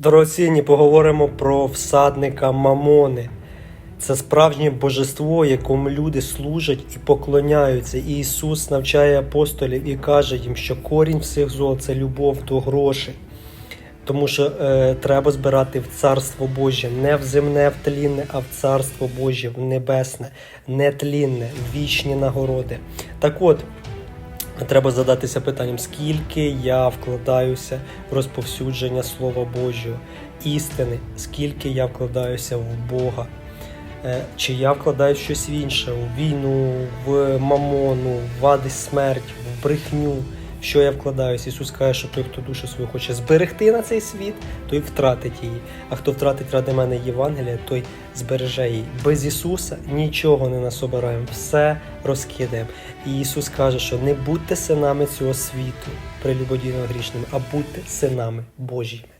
Дорогоцінні, поговоримо про всадника Мамони. Це справжнє божество, якому люди служать і поклоняються. І Ісус навчає апостолів і каже їм, що корінь всіх зол це любов до грошей. Тому що е, треба збирати в царство Боже, не в земне, в тлінне, а в царство Боже, в небесне, не тлінне, в вічні нагороди. Так от, треба задатися питанням, скільки я вкладаюся в розповсюдження Слова Божого, істини, скільки я вкладаюся в Бога. Е, Чи я вкладаю щось інше, в війну, в мамону, в ади смерть, в брехню, що я вкладаюсь. Ісус каже, що той, хто душу свою хоче зберегти на цей світ, той втратить її. А хто втратить ради мене Євангелія, той збереже її. Без Ісуса нічого не насобираємо, все розкидаємо. І Ісус каже, що не будьте синами цього світу, прелюбодійно грішними, а будьте синами Божіми.